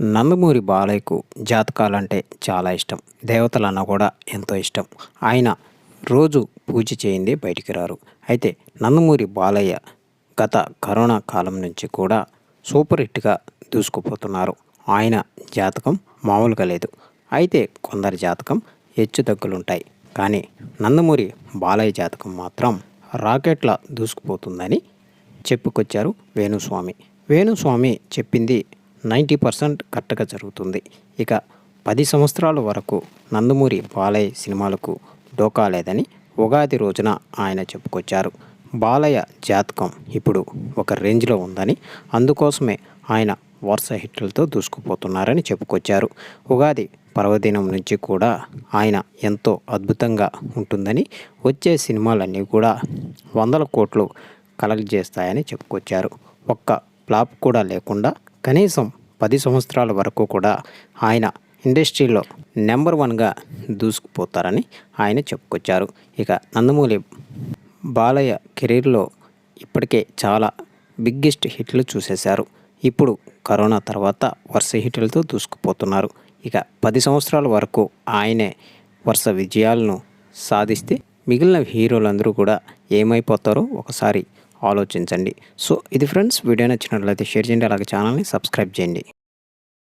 నందమూరి బాలయ్యకు జాతకాలంటే చాలా ఇష్టం. దేవతలన్న కూడా ఎంతో ఇష్టం. ఆయన రోజు పూజ చేయిందే బయటికి రారు. అయితే నందమూరి బాలయ్య గత కరోనా కాలం నుంచి కూడా సూపర్ హిట్గా దూసుకుపోతున్నారు. ఆయన జాతకం మామూలుగా లేదు. అయితే కొందరి జాతకం హెచ్చు తగ్గులుంటాయి కానీ నందమూరి బాలయ్య జాతకం మాత్రం రాకెట్ల దూసుకుపోతుందని చెప్పుకొచ్చారు వేణుస్వామి. వేణుస్వామి చెప్పింది నైంటీ పర్సెంట్ కరెక్ట్గా జరుగుతుంది. ఇక పది సంవత్సరాల వరకు నందమూరి బాలయ్య సినిమాలకు డోకా లేదని ఉగాది రోజున ఆయన చెప్పుకొచ్చారు. బాలయ్య జాతకం ఇప్పుడు ఒక రేంజ్లో ఉందని అందుకోసమే ఆయన వరుస హిట్లతో దూసుకుపోతున్నారని చెప్పుకొచ్చారు. ఉగాది పర్వదినం నుంచి కూడా ఆయన ఎంతో అద్భుతంగా ఉంటుందని వచ్చే సినిమాలన్నీ కూడా వందల కోట్లు కలెక్ట్ చేస్తాయని చెప్పుకొచ్చారు. ఒక్క ఫ్లాప్ కూడా లేకుండా కనీసం పది సంవత్సరాల వరకు కూడా ఆయన ఇండస్ట్రీలో నెంబర్ వన్గా దూసుకుపోతారని ఆయన చెప్పుకొచ్చారు. ఇక నందమూరి బాలయ్య కెరీర్లో ఇప్పటికే చాలా బిగ్గెస్ట్ హిట్లు చూసేశారు. ఇప్పుడు కరోనా తర్వాత వరుస హిట్లతో దూసుకుపోతున్నారు. ఇక పది సంవత్సరాల వరకు ఆయనే వరుస విజయాలను సాధిస్తే మిగిలిన హీరోలందరూ కూడా ఏమైపోతారో ఒకసారి ఆలోచించండి. సో ఇది ఫ్రెండ్స్ వీడియో నచ్చినట్లయితే షేర్ చేయండి. అలాగే ఛానల్ని సబ్స్క్రైబ్ చేయండి.